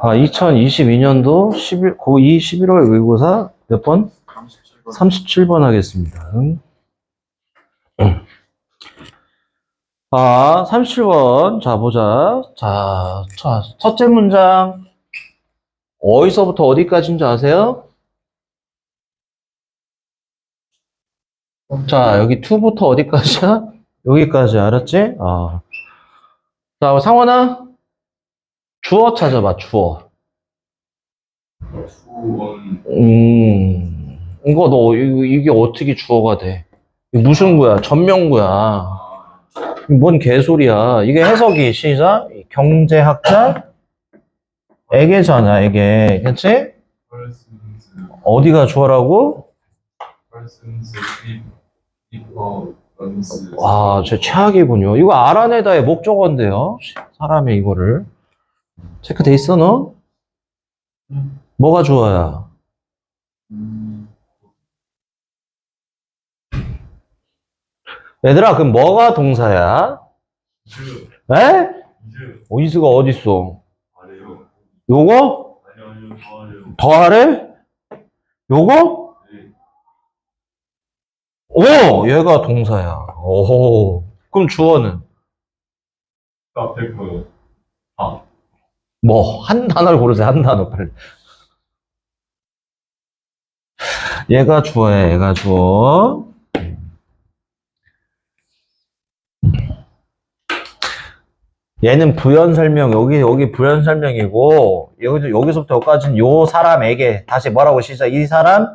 아, 2022년도 11, 고2 11월 외고사 몇 번? 37번 하겠습니다. 음. 아, 37번. 자, 보자. 자, 자, 첫째 문장. 어디서부터 어디까지인지 아세요? 자, 여기 2부터 어디까지야? 여기까지, 알았지? 아. 자, 상원아. 주어 찾아봐, 주어. 음, 이거 너, 이거, 이게 어떻게 주어가 돼? 이거 무슨 거야? 전명구야. 아, 뭔 개소리야. 이게 해석이, 시작. 경제학자, 애게잖아, 애게. 그치? 어디가 주어라고? 와, 제 최악이군요. 이거 알아내다의 목적어인데요. 사람의 이거를. 체크돼 있어, 너? 음. 뭐가 주어야? 음, 얘들아, 그럼 뭐가 동사야? 이즈 에? 이즈 어디스가 어딨어? 아래요 요거? 아니요 아니요 더 아래요 더하래? 요거? 네 오! 얘가 동사야. 오. 그럼 주어는? 앞에 그 뭐, 한 단어를 고르세요, 한 단어. 얘가 주어야, 얘가 주어. 얘는 부연 설명, 여기, 여기 부연 설명이고, 여기, 여기서부터 여기까지는 요 사람에게, 다시 뭐라고 시작, 이 사람,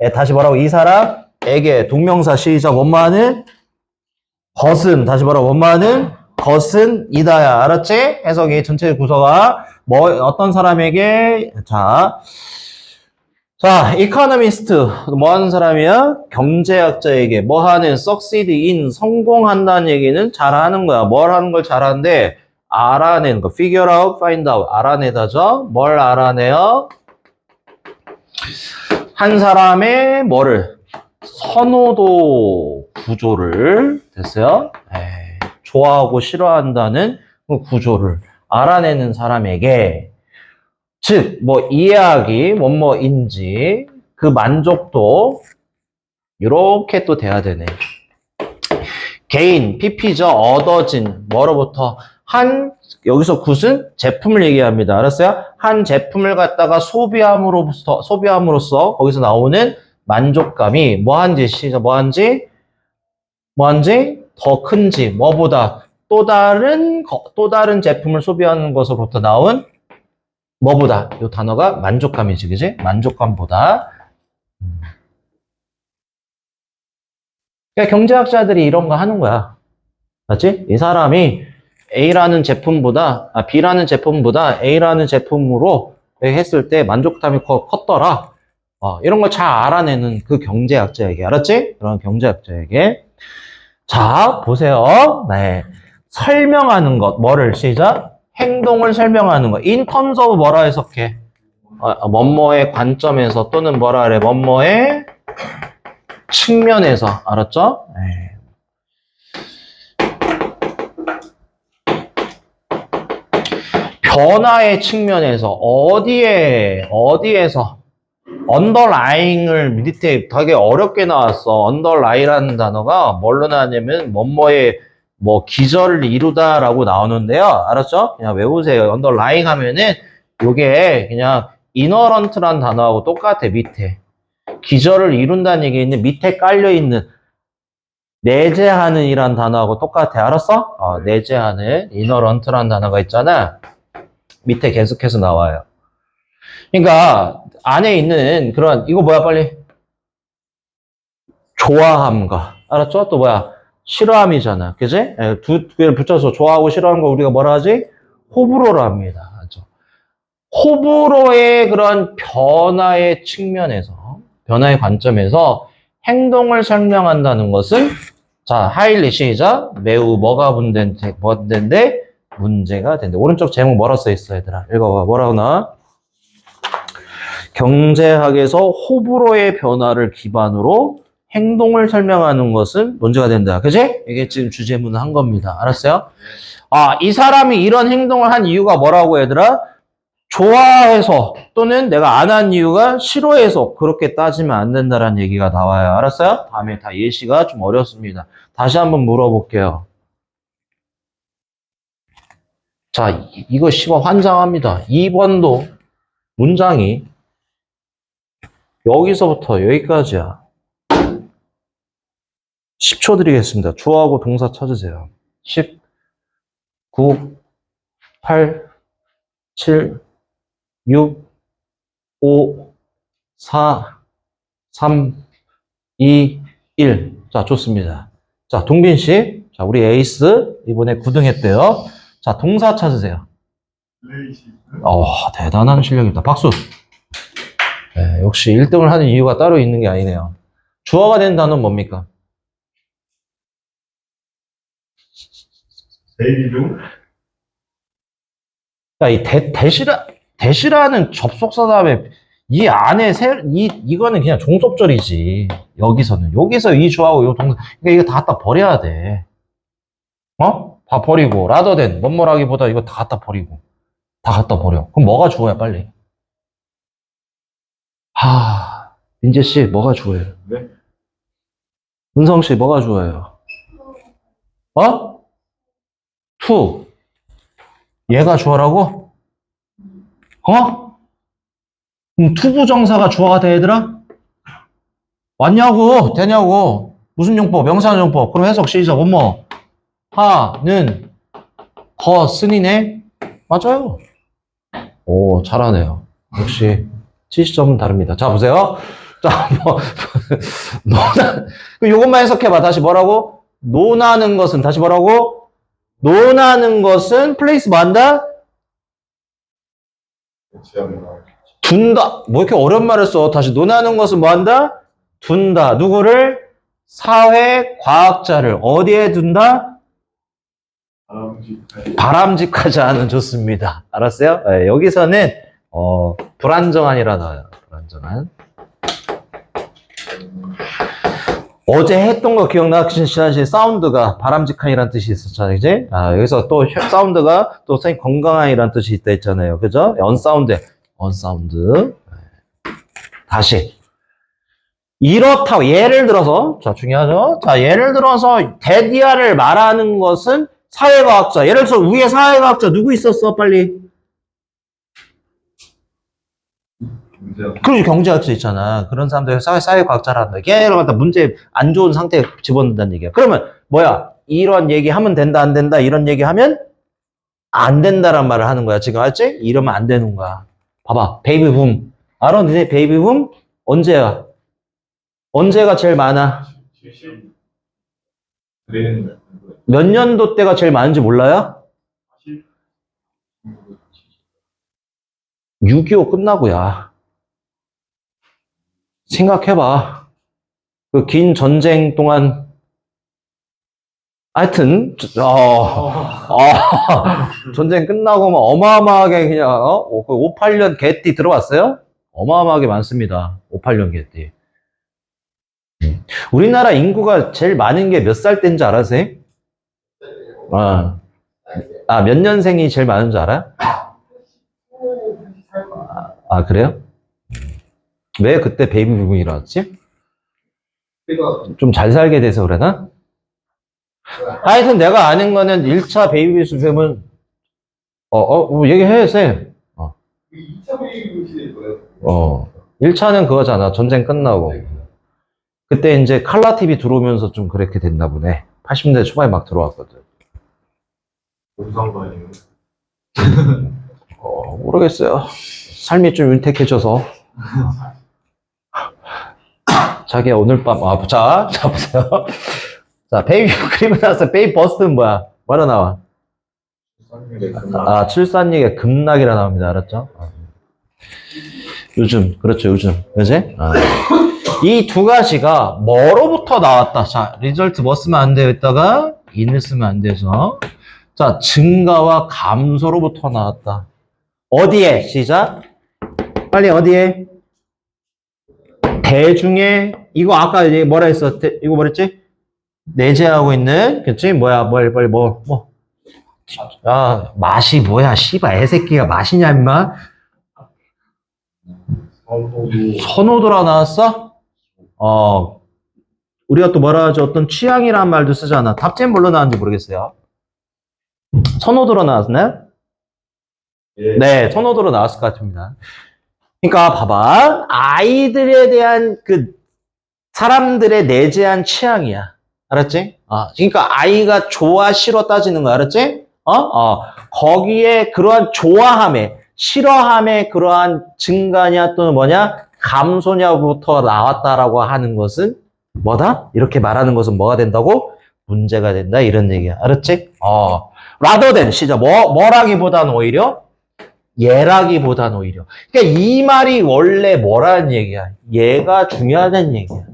에, 다시 뭐라고, 이 사람에게, 동명사 시작, 원마는, 것은, 다시 뭐라고, 원마는, 것은 이다야. 알았지? 해석이 전체 구조가 뭐 어떤 사람에게 자. 자, 이코노미스트 뭐 하는 사람이야? 경제학자에게 뭐 하는 succeed in 성공한다는 얘기는 잘하는 거야. 뭘 하는 걸 잘하는데 알아내는 거. figure out, find out. 알아내다죠. 뭘 알아내요? 한 사람의 뭐를 선호도 구조를 됐어요? 에이. 좋아하고 싫어한다는 그 구조를 알아내는 사람에게 즉, 뭐 이해하기 뭐뭐인지 그 만족도 이렇게 또 돼야 되네. 개인, PP죠. 얻어진 뭐로부터 한 여기서 굿은 제품을 얘기합니다. 알았어요? 한 제품을 갖다가 소비함으로부터 소비함으로써 거기서 나오는 만족감이 뭐한지 뭐한지 뭐한지 더 큰지 뭐보다 또 다른 거- 또 다른 제품을 소비하는 것으로부터 나온 뭐보다. 이 단어가 만족감이지 그지? 만족감보다. 음. 그러니까 경제학자들이 이런 거 하는 거야. 맞지? 이 사람이 A라는 제품보다 아, B라는 제품보다 A라는 제품으로 했을 때 만족감이 커- 컸더라. 어, 이런 걸 잘 알아내는 그 경제학자에게. 알았지? 그런 경제학자에게 자, 보세요. 네. 설명하는 것. 뭐를 시작? 행동을 설명하는 것. in terms of 뭐라 해석해? 어, 어, 뭐뭐의 관점에서 또는 뭐라 그래? 뭐뭐의 측면에서. 알았죠? 네. 변화의 측면에서 어디에 어디에서 언더라잉을 밑에 되게 어렵게 나왔어. 언더라이라는 단어가 뭘로 나왔냐면 뭐뭐의 뭐 기절을 이루다라고 나오는데요. 알았죠? 그냥 외우세요. 언더라잉 하면은 요게 그냥 이너런트란 단어하고 똑같아. 밑에 기절을 이룬다는 얘기는 밑에 깔려 있는 내재하는 이란 단어하고 똑같아. 알았어? 어, 내재하는 이너런트란 단어가 있잖아. 밑에 계속해서 나와요. 그러니까 안에 있는 그런 이거 뭐야 빨리 좋아함과 알았죠? 또 뭐야 싫어함이잖아, 그지? 예, 두 개를 붙여서 좋아하고 싫어하는 거 우리가 뭐라 하지? 호불호로 합니다. 호불호의 그런 변화의 측면에서 변화의 관점에서 행동을 설명한다는 것은 자 하일리 시작 매우 뭐가 문제인데 문제가 된다. 오른쪽 제목 뭐라 써 있어 얘들아 읽어봐 뭐라고 나와? 경제학에서 호불호의 변화를 기반으로 행동을 설명하는 것은 문제가 된다. 그지? 이게 지금 주제문을 한 겁니다. 알았어요? 아, 이 사람이 이런 행동을 한 이유가 뭐라고 얘들아? 좋아해서 또는 내가 안 한 이유가 싫어해서 그렇게 따지면 안 된다는 얘기가 나와요. 알았어요? 다음에 다 예시가 좀 어렵습니다. 다시 한번 물어볼게요. 자, 이- 이거 시바 환장합니다. 2번도 문장이 여기서부터 여기까지야. 10초 드리겠습니다. 주어하고 동사 찾으세요. 10, 9, 8, 7, 6, 5, 4, 3, 2, 1. 자, 좋습니다. 자, 동빈 씨. 자, 우리 에이스. 이번에 9등 했대요. 자, 동사 찾으세요. 어, 대단한 실력이다. 박수. 네, 역시 1등을 하는 이유가 따로 있는 게 아니네요. 주어가 된 단어는 뭡니까? 베이비룸. 그러니까 이 대, 대시라, 대시라는 접속사 다음에 이 안에 세, 이, 이거는 그냥 종속절이지. 여기서는. 여기서 이 주하고 요 동사. 그러니까 이거 다 갖다 버려야 돼. 어? 다 버리고. 라더된, 뭐뭐라기보다 이거 다 갖다 버리고. 다 갖다 버려. 그럼 뭐가 주어야, 빨리? 하, 민재 씨, 뭐가 주어예요? 네. 은성 씨, 뭐가 주어예요? 어? 투. 얘가 주어라고? 어? 그럼 투부정사가 주어가 돼, 얘들아? 왔냐고? 되냐고? 무슨 용법? 명사 용법. 그럼 해석 시작. 뭐뭐? 하는 거 쓴이네? 맞아요. 오, 잘하네요. 역시 70점은 다릅니다. 자, 보세요. 자, 뭐, 논하, 그 요것만 해석해봐. 다시 뭐라고? 논하는 것은, 다시 뭐라고? 논하는 것은, 플레이스 뭐 한다? 둔다. 뭐 이렇게 어려운 말을 써? 다시 논하는 것은 뭐 한다? 둔다. 누구를? 사회 과학자를 어디에 둔다? 바람직하지 않은 좋습니다. 알았어요? 예, 여기서는 어, 불안정한이라 나와요. 불안정한. 어제 했던 거 기억나시나시 사운드가 바람직한이란 뜻이 있었잖아요, 그지? 아, 여기서 또 혀- 사운드가 또 선생님 건강한이란 뜻이 있다 했잖아요, 그죠? 언사운드, 언사운드. 다시. 이렇다고 예를 들어서 자 중요하죠. 자 예를 들어서 데디아를 말하는 것은 사회과학자. 예를 들어서 위에 사회과학자 누구 있었어? 빨리. 문제. 그리고 경제학자 있잖아. 그런 사람들 사회 사회과학자란다. 걔를 갖다 문제 안 좋은 상태에 집어넣는다는 얘기야. 그러면 뭐야? 이런 얘기 하면 된다 안 된다 이런 얘기 하면 안 된다란 말을 하는 거야. 지금 알지? 이러면 안 되는 거야. 봐봐. 베이비 붐. 알아? 니네 베이비 붐? 언제야? 언제가 제일 많아? 70. 그래는 몇 년도 때가 제일 많은지 몰라요? 40. 6.25 끝나고야. 생각해봐. 그 긴 전쟁 동안, 하여튼, 저- 어, 어, 전쟁 끝나고 막 어마어마하게 그냥, 어? 58년 개띠 들어봤어요? 어마어마하게 많습니다. 58년 개띠. 음. 우리나라 인구가 제일 많은 게 몇 살 때인지 알아, 쌤? 아, 아, 몇 년생이 제일 많은 줄 알아? 아, 그래요? 왜 그때 베이비 부분이 일어났지? 좀 잘 살게 돼서 그러나? 하여튼 내가 아는 거는 1차 베이비 수fem은, 어, 어, 뭐 얘기해, 쌤. 2차 베이비 시대 거예요. 어. 1차는 그거잖아. 전쟁 끝나고. 그때 이제 칼라 TV 들어오면서 좀 그렇게 됐나 보네. 80년대 초반에 막 들어왔거든. 공상관이요. 어, 모르겠어요. 삶이 좀 윤택해져서. 자기야, 오늘 밤, 아, 자, 자, 보세요. 자, 베이비 크리브 나서 베이비 버스트는 뭐야? 뭐라 나와? 아, 출산율의 급락이라 나옵니다. 알았죠? 아. 요즘, 그렇죠, 요즘. 그지? 아. 이두 가지가 뭐로부터 나왔다. 자, 리절트 뭐 쓰면 안 돼요? 있다가, 인을 쓰면 안 돼서. 자, 증가와 감소로부터 나왔다. 어디에? 시작. 빨리 어디에? 대중의, 이거 아까 이제 뭐라 했어? 대- 이거 뭐랬지? 내재하고 있는, 그치? 뭐야, 뭘, 빨리 뭐, 뭐. 아, 맛이 뭐야, 씨발, 애새끼가 맛이냐, 임마? 선호도 선호도라 나왔어? 어, 우리가 또 뭐라 하죠? 어떤 취향이란 말도 쓰잖아. 답지는 뭘로 나왔는지 모르겠어요. 선호도로 나왔나요? 예. 네, 선호도로 나왔을 것 같습니다. 그러니까 봐봐. 아이들에 대한 그 사람들의 내재한 취향이야. 알았지? 어, 그러니까 아이가 좋아 싫어 따지는 거 알았지? 어? 어. 거기에 그러한 좋아함에 싫어함에 그러한 증가냐 또는 뭐냐 감소냐부터 나왔다라고 하는 것은 뭐다? 이렇게 말하는 것은 뭐가 된다고? 문제가 된다 이런 얘기야. 알았지? 어. rather 시작 뭐 뭐라기보다는 오히려 얘라기보다는 오히려. 그러니까 이 말이 원래 뭐라는 얘기야? 얘가 중요하다는 얘기야.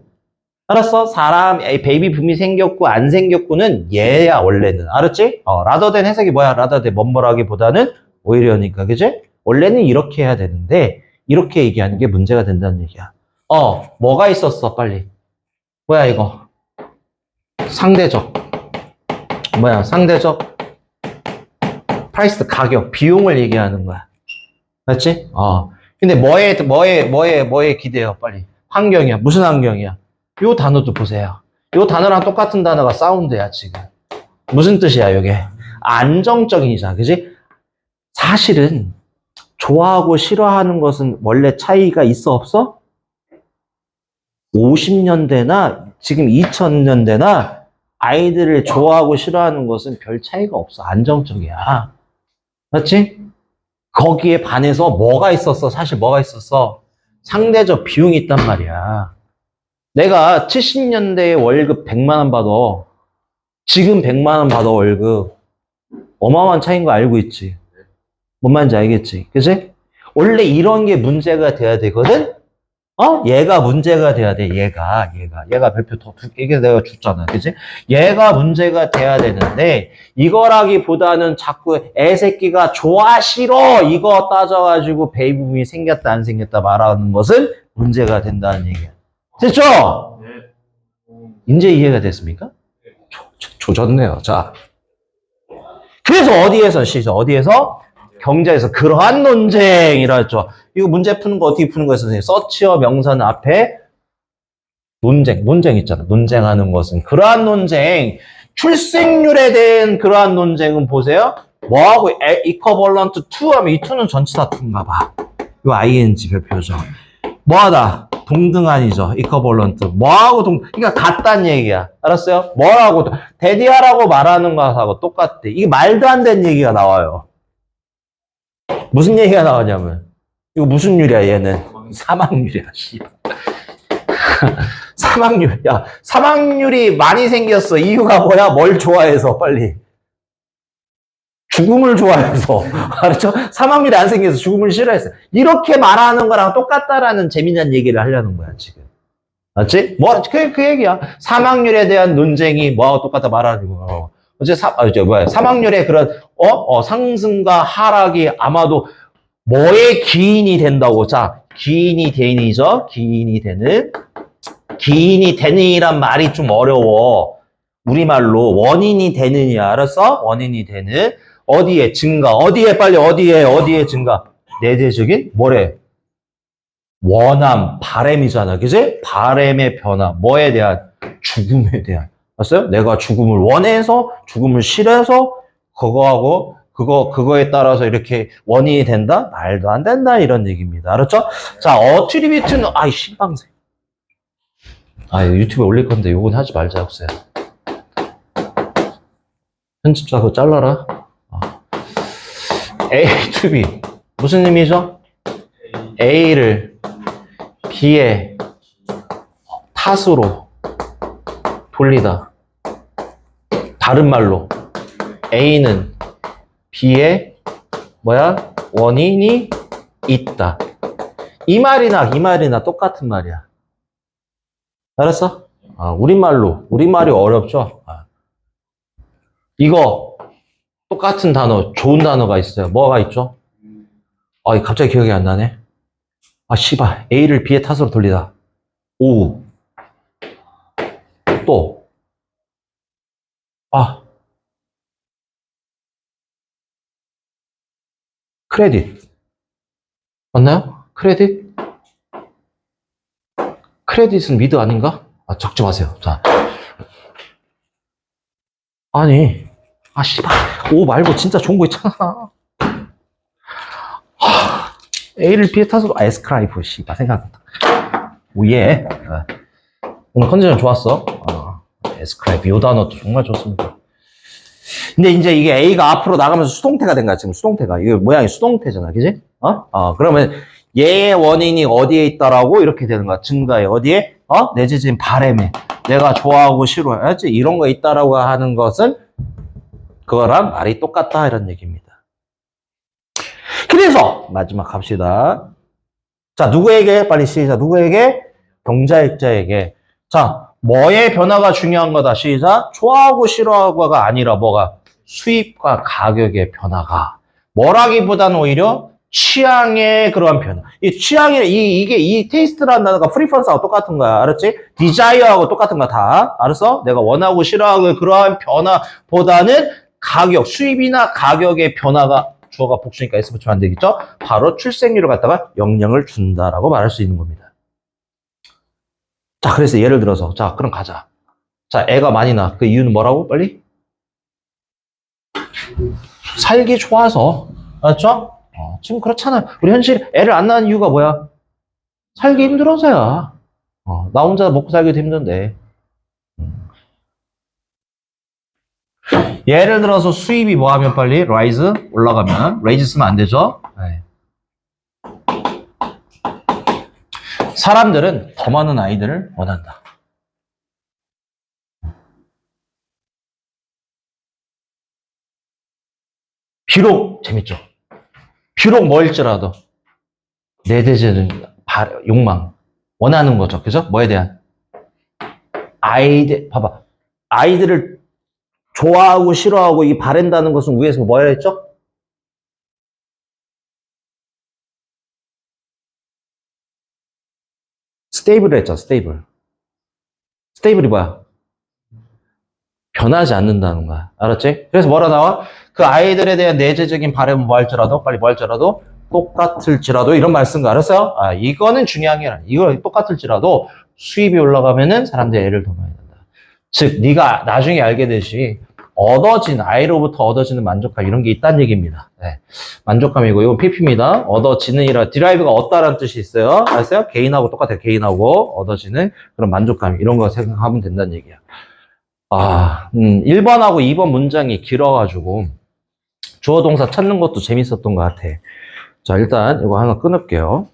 알았어? 사람, 베이비 붐이 생겼고, 안 생겼고는 얘야, 원래는. 알았지? 어, than 해석이 뭐야? than 뭐뭐라기보다는 오히려니까, 그지? 원래는 이렇게 해야 되는데, 이렇게 얘기하는 게 문제가 된다는 얘기야. 어, 뭐가 있었어, 빨리. 뭐야, 이거? 상대적. 뭐야, 상대적. 프라이스 가격, 비용을 얘기하는 거야. 맞지? 어. 근데 뭐에, 뭐에, 뭐에, 뭐에 기대요, 빨리. 환경이야. 무슨 환경이야? 요 단어도 보세요. 요 단어랑 똑같은 단어가 사운드야, 지금. 무슨 뜻이야, 요게? 안정적인이잖아, 그지? 사실은, 좋아하고 싫어하는 것은 원래 차이가 있어, 없어? 50년대나 지금 2000년대나 아이들을 좋아하고 싫어하는 것은 별 차이가 없어. 안정적이야. 맞지? 거기에 반해서 뭐가 있었어? 사실 뭐가 있었어? 상대적 비용이 있단 말이야. 내가 70년대에 월급 100만 원 받아. 지금 100만 원 받아 월급. 어마어마한 차이인 거 알고 있지. 뭔 말인지 알겠지. 그지? 원래 이런 게 문제가 돼야 되거든? 어? 얘가 문제가 돼야 돼. 얘가, 얘가. 얘가 별표 더, 두- 이게 내가 줬잖아. 그지? 얘가 문제가 돼야 되는데, 이거라기보다는 자꾸 애새끼가 좋아, 싫어, 이거 따져가지고 베이비붐이 생겼다, 안 생겼다 말하는 것은 문제가 된다는 얘기야. 됐죠? 네. 이제 이해가 됐습니까? 조, 조- 조졌네요. 자. 그래서 어디에서 시죠? 어디에서? 경제에서 그러한 논쟁이라 했죠. 이거 문제 푸는 거 어떻게 푸는 거예요, 선생님? 서치어 명사는 앞에 논쟁, 논쟁 있잖아. 논쟁하는 것은. 그러한 논쟁, 출생률에 대한 그러한 논쟁은 보세요. 뭐하고 에- equivalent to 하면 이 to는 전치사 to인가 봐. 요 ing 별표죠. 뭐하다? 동등한이죠. equivalent. 뭐하고 동, 그러니까 같다는 얘기야. 알았어요? 뭐라고, 대디하라고 말하는 것하고 똑같대. 이게 말도 안 되는 얘기가 나와요. 무슨 얘기가 나오냐면, 이거 무슨 율이야, 얘는? 사망률이야, 씨. 사망률. 야, 사망률이 많이 생겼어. 이유가 뭐야? 뭘 좋아해서, 빨리. 죽음을 좋아해서. 알았죠? 사망률이 안 생겨서 죽음을 싫어했어. 이렇게 말하는 거랑 똑같다라는 재미난 얘기를 하려는 거야, 지금. 맞지? 뭐, 그, 그 얘기야. 사망률에 대한 논쟁이 뭐하고 똑같다 말하는 거. 어제 사, 아, 저, 뭐야. 사망률의 그런, 어, 어, 상승과 하락이 아마도 뭐의 기인이 된다고. 자, 기인이 되니죠? 기인이 되는. 기인이 되는이란 말이 좀 어려워. 우리말로 원인이 되느냐, 알았어? 원인이 되는. 어디에 증가, 어디에 빨리, 어디에, 어디에 증가. 내재적인, 뭐래? 원함, 바램이잖아. 그지? 바램의 변화. 뭐에 대한? 죽음에 대한. 봤어요? 내가 죽음을 원해서, 죽음을 싫어해서, 그거하고, 그거, 그거에 따라서 이렇게 원인이 된다? 말도 안 된다. 이런 얘기입니다. 알았죠? 자, 어트리비트는, 아이, 신방생. 아, 유튜브에 올릴 건데, 요건 하지 말자, 없어요. 편집자 그거 잘라라. 어. A to B. 무슨 의미죠? A를 B의 탓으로 돌리다. 다른 말로 A는 B의 뭐야? 원인이 있다. 이 말이나 이 말이나 똑같은 말이야. 알았어? 아, 우리말로. 우리말이 어렵죠? 아. 이거 똑같은 단어, 좋은 단어가 있어요. 뭐가 있죠? 아, 갑자기 기억이 안 나네. 아, 씨발. A를 B의 탓으로 돌리다. 오. 또. 아. 크레딧. 맞나요? 크레딧? 크레딧은 미드 아닌가? 아, 적지 마세요. 자. 아니, 아, 씨발. 오 말고 진짜 좋은 거 있잖아. 하, A를 비슷해서 에스크라이프, 씨발, 생각났다. 오예. 아, 오늘 컨디션 좋았어. 어, 에스크라이프, 요 단어도 정말 좋습니다. 근데 이제 이게 A가 앞으로 나가면서 수동태가 된 거야, 지금 수동태가. 이게 모양이 수동태잖아, 그지? 어? 어, 그러면 얘의 원인이 어디에 있다라고 이렇게 되는 거야. 증가에 어디에? 어? 내재진 바램에. 내가 좋아하고 싫어하지? 이런 거 있다라고 하는 것은 그거랑 말이 똑같다 이런 얘기입니다. 그래서 마지막 갑시다. 자, 누구에게? 빨리 시작. 누구에게? 경자일자에게. 자, 뭐의 변화가 중요한 거다. 시작. 좋아하고 싫어하고가 아니라 뭐가? 수입과 가격의 변화가. 뭐라기보다는 오히려 취향의 그러한 변화. 이 취향의, 이, 이게, 이 테이스트라는 단어가 프리퍼런스하고 똑같은 거야. 알았지? 디자이어하고 똑같은 거야, 다. 알았어? 내가 원하고 싫어하고 그러한 변화보다는 가격, 수입이나 가격의 변화가 주어가 복수니까 S 붙이면 안 되겠죠? 바로 출생률을 갖다가 영향을 준다라고 말할 수 있는 겁니다. 자, 그래서 예를 들어서, 자, 그럼 가자. 자, 애가 많이 나. 그 이유는 뭐라고? 빨리? 살기 좋아서. 알았죠? 어, 지금 그렇잖아. 우리 현실 애를 안 낳은 이유가 뭐야? 살기 힘들어서야. 어, 나 혼자 먹고 살기도 힘든데. 음. 예를 들어서 수입이 뭐 하면 빨리? rise? 올라가면. raise 쓰면 안 되죠? 네. 사람들은 더 많은 아이들을 원한다. 비록 재밌죠. 비록 뭐일지라도 내재되는 바- 욕망 원하는 거죠. 그죠? 뭐에 대한 아이들 봐봐 아이들을 좋아하고 싫어하고 이 바란다는 것은 위에서 뭐라 했죠? 스테이블을 했죠. 스테이블. 스테이블이 뭐야? 변하지 않는다는 거야. 알았지? 그래서 뭐라 나와? 그 아이들에 대한 내재적인 바람은 뭐 할지라도, 빨리 뭐 할지라도, 똑같을지라도, 이런 말 쓴 거 알았어요? 아, 이거는 중요한 게 아니라, 이거 똑같을지라도 수입이 올라가면은 사람들이 애를 더 많이 낳는다. 즉, 네가 나중에 알게 되시, 얻어진, 아이로부터 얻어지는 만족감, 이런 게 있다는 얘기입니다. 네. 만족감이고, 이건 PP입니다. 얻어지는이라, 디라이브가 얻다라는 뜻이 있어요. 알았어요? 개인하고 똑같아요. 개인하고 얻어지는 그런 만족감, 이런 거 생각하면 된다는 얘기야. 아, 음, 1번하고 2번 문장이 길어가지고, 주어 동사 찾는 것도 재밌었던 것 같아. 자, 일단 이거 하나 끊을게요.